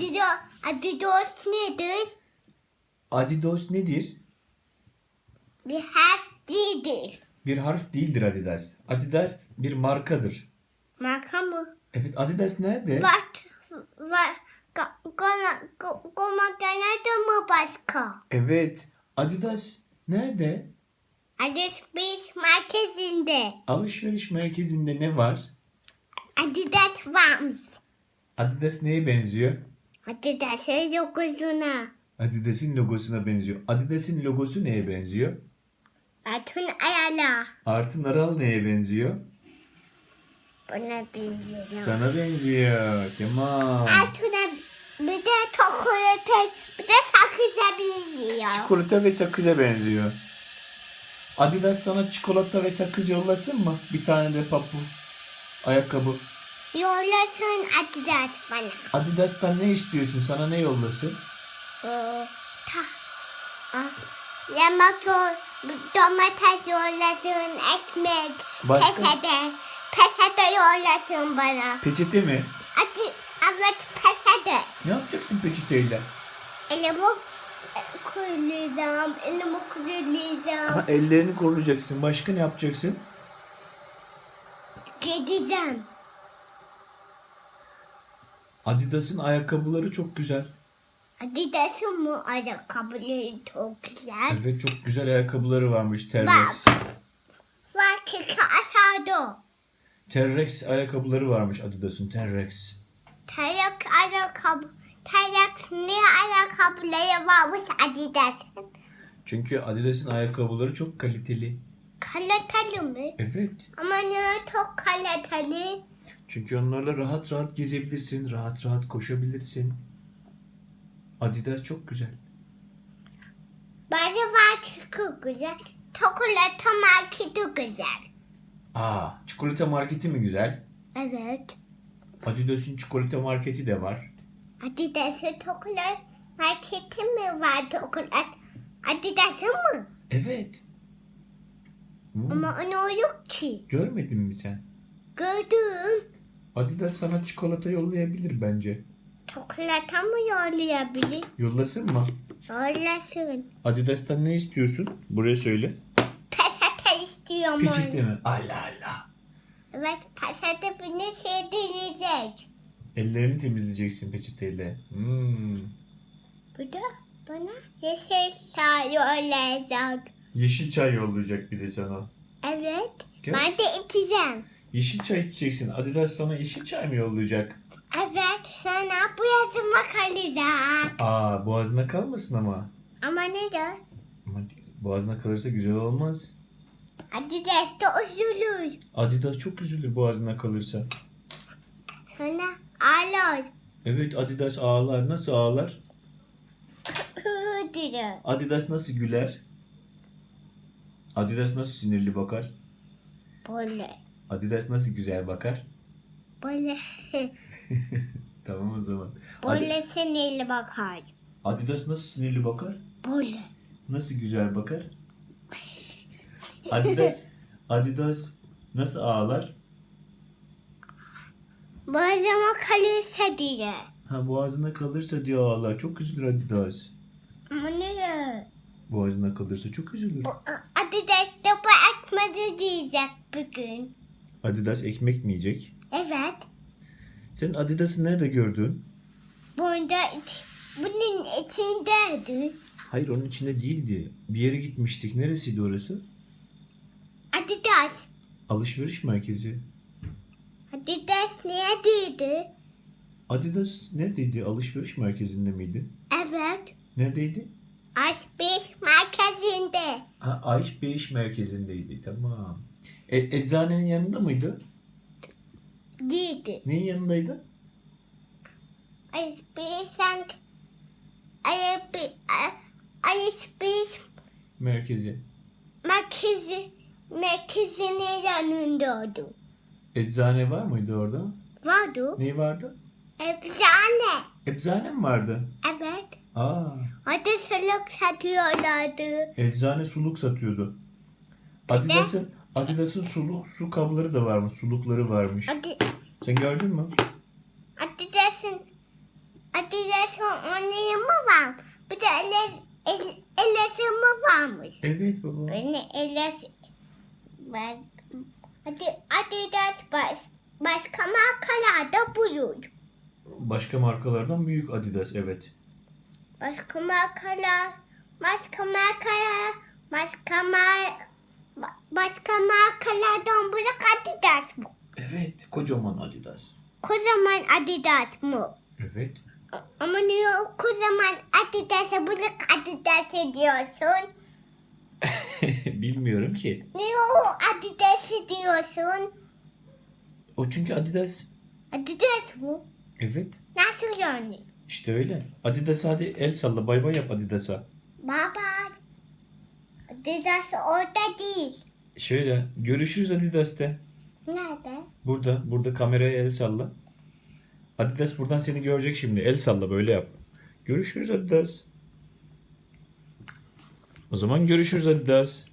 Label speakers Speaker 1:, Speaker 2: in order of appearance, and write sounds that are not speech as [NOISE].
Speaker 1: Adidas, Adidas nedir?
Speaker 2: Adidas nedir?
Speaker 1: Bir harf değildir.
Speaker 2: Bir harf değildir Adidas. Adidas bir markadır.
Speaker 1: Marka mı?
Speaker 2: Evet Adidas nerede?
Speaker 1: Var, var. Goma, genelde mi başka?
Speaker 2: Evet. Adidas nerede?
Speaker 1: Bir merkezinde.
Speaker 2: Alışveriş merkezinde ne var?
Speaker 1: Adidas varmış.
Speaker 2: Adidas neye benziyor?
Speaker 1: Adidas'ın logosuna.
Speaker 2: Adidas'in logosuna benziyor. Adidas'in logosu neye benziyor?
Speaker 1: Atın ayala.
Speaker 2: Artı Naral neye benziyor?
Speaker 1: Buna benziyor.
Speaker 2: Sana benziyor. Tamam.
Speaker 1: Atına bir de çikolata, bir de sakıza benziyor.
Speaker 2: Çikolata ve sakıza benziyor. Adidas sana çikolata ve sakız yollasın mı? Bir tane de papu. Ayakkabı.
Speaker 1: Yollasın Adidas bana.
Speaker 2: Adidas'tan ne istiyorsun? Sana ne yollasın?
Speaker 1: Ee, ta, ah, yemek yol, domates yollasın, ekmek,
Speaker 2: Başka?
Speaker 1: pesede, pesede yollasın bana.
Speaker 2: Peçete mi?
Speaker 1: Hadi, evet pesede.
Speaker 2: Ne yapacaksın peçeteyle?
Speaker 1: Elimi e, kurulacağım, elimi kurulacağım.
Speaker 2: Ama ellerini korulacaksın. Başka ne yapacaksın?
Speaker 1: Gideceğim.
Speaker 2: Adidas'ın ayakkabıları çok güzel.
Speaker 1: Adidas'ın mı ayakkabıları çok güzel.
Speaker 2: Evet çok güzel ayakkabıları varmış Terrex.
Speaker 1: Var keke aşağıda.
Speaker 2: Terrex ayakkabıları varmış Adidas'ın Terrex.
Speaker 1: Tayak ayakkabı. Tayak ne ayakkabıları varmış Adidas'ın?
Speaker 2: Çünkü Adidas'ın ayakkabıları çok kaliteli.
Speaker 1: Kaliteli mi?
Speaker 2: Evet.
Speaker 1: Ama ne çok kaliteli.
Speaker 2: Çünkü onlarla rahat rahat gezebilirsin, rahat rahat koşabilirsin. Adidas çok güzel.
Speaker 1: Bazı var çok güzel. Çikolata marketi güzel.
Speaker 2: Aa, çikolata marketi mi güzel?
Speaker 1: Evet.
Speaker 2: Adidas'ın çikolata marketi de var.
Speaker 1: Adidas'ın çikolata marketi mi var çikolata? Adidas'ın mı?
Speaker 2: Evet. Hmm,
Speaker 1: Ama onu yok ki.
Speaker 2: Görmedin mi sen?
Speaker 1: Gördüm.
Speaker 2: Adidas sana çikolata yollayabilir bence.
Speaker 1: Çikolata mı yollayabilir?
Speaker 2: Yollasın mı?
Speaker 1: Yollasın.
Speaker 2: Adidas'tan ne istiyorsun? Buraya söyle.
Speaker 1: Peçete istiyorum.
Speaker 2: Peçete mi? Allah Allah.
Speaker 1: Evet peçete beni şey deneyecek.
Speaker 2: Ellerini temizleyeceksin peçeteyle. Hmm.
Speaker 1: Bu da bana yeşil çay yollayacak.
Speaker 2: Yeşil çay yollayacak bir de sana.
Speaker 1: Evet.
Speaker 2: Gör.
Speaker 1: Ben de içeceğim.
Speaker 2: Yeşil çay içeceksin. Adidas sana yeşil çay mı yollayacak?
Speaker 1: Evet sana bu yazıma kalacak.
Speaker 2: Aa boğazına kalmasın ama.
Speaker 1: Ama ne de?
Speaker 2: Ama boğazına kalırsa güzel olmaz.
Speaker 1: Hadi derste üzülür.
Speaker 2: Adidas çok üzülür boğazına kalırsa.
Speaker 1: Sana ağlar.
Speaker 2: Evet Adidas ağlar. Nasıl ağlar?
Speaker 1: diyor.
Speaker 2: Adidas nasıl güler? Adidas nasıl sinirli bakar?
Speaker 1: Böyle.
Speaker 2: Adidas nasıl güzel bakar?
Speaker 1: Böyle. [LAUGHS]
Speaker 2: Tamam o zaman. Adi-
Speaker 1: Böyle sinirli bakar.
Speaker 2: Adidas nasıl sinirli bakar?
Speaker 1: Böyle.
Speaker 2: Nasıl güzel bakar? Adidas [LAUGHS] Adidas nasıl ağlar?
Speaker 1: Boğazıma kalırsa diye.
Speaker 2: Ha boğazına kalırsa diye ağlar. Çok üzülür Adidas.
Speaker 1: Ama ne?
Speaker 2: Boğazına kalırsa çok üzülür.
Speaker 1: Derste bu ekmedi diyecek bugün.
Speaker 2: Adidas ekmek mi yiyecek?
Speaker 1: Evet.
Speaker 2: Sen Adidas'ı nerede gördün?
Speaker 1: Bunda bunun içindeydi.
Speaker 2: Hayır onun içinde değildi. Bir yere gitmiştik. Neresiydi orası?
Speaker 1: Adidas.
Speaker 2: Alışveriş merkezi.
Speaker 1: Adidas neredeydi?
Speaker 2: Adidas neredeydi? Alışveriş merkezinde miydi?
Speaker 1: Evet.
Speaker 2: Neredeydi?
Speaker 1: Alışveriş merkezinde.
Speaker 2: Ha, Ayş Beyiş merkezindeydi. Tamam. E, eczanenin yanında mıydı?
Speaker 1: Değildi.
Speaker 2: Neyin yanındaydı?
Speaker 1: Alışveriş Alışveriş
Speaker 2: Merkezi.
Speaker 1: merkezi merkezinin yanındaydı.
Speaker 2: Eczane var mıydı orada?
Speaker 1: Vardı.
Speaker 2: Ne vardı?
Speaker 1: Eczane.
Speaker 2: Eczane mi vardı?
Speaker 1: Evet.
Speaker 2: Aa,
Speaker 1: Orada soluk satıyorlardı.
Speaker 2: eczane suluk satıyordu. Adidas'ın Adidas'ın suluk su kabları da varmış. Sulukları varmış.
Speaker 1: Hadi,
Speaker 2: Sen gördün mü?
Speaker 1: Adidas'ın Adidas'ın oynayımı var. Bir de Eles, el, Eles'imi varmış.
Speaker 2: Evet baba.
Speaker 1: Beni Eles... Ben... Hadi Adidas baş, başka markalarda bulur.
Speaker 2: Başka markalardan büyük Adidas evet.
Speaker 1: Başka markalar, başka markalar, başka mar, başka markalardan bırak Adidas mı?
Speaker 2: Evet kocaman Adidas.
Speaker 1: Kocaman Adidas mı?
Speaker 2: Evet.
Speaker 1: Ama niye kocaman Adidas'a bırak Adidas ediyorsun? [LAUGHS]
Speaker 2: Bilmiyorum ki.
Speaker 1: Niye o Adidas ediyorsun?
Speaker 2: O çünkü Adidas.
Speaker 1: Adidas mı?
Speaker 2: Evet.
Speaker 1: Nasıl yani?
Speaker 2: İşte öyle. Adidas hadi el salla bay bay yap Adidas'a.
Speaker 1: Baba. Adidas orada değil.
Speaker 2: Şöyle görüşürüz Adidas'te.
Speaker 1: Nerede?
Speaker 2: Burada. Burada kameraya el salla. Adidas buradan seni görecek şimdi. El salla böyle yap. Görüşürüz Adidas. O zaman görüşürüz Adidas.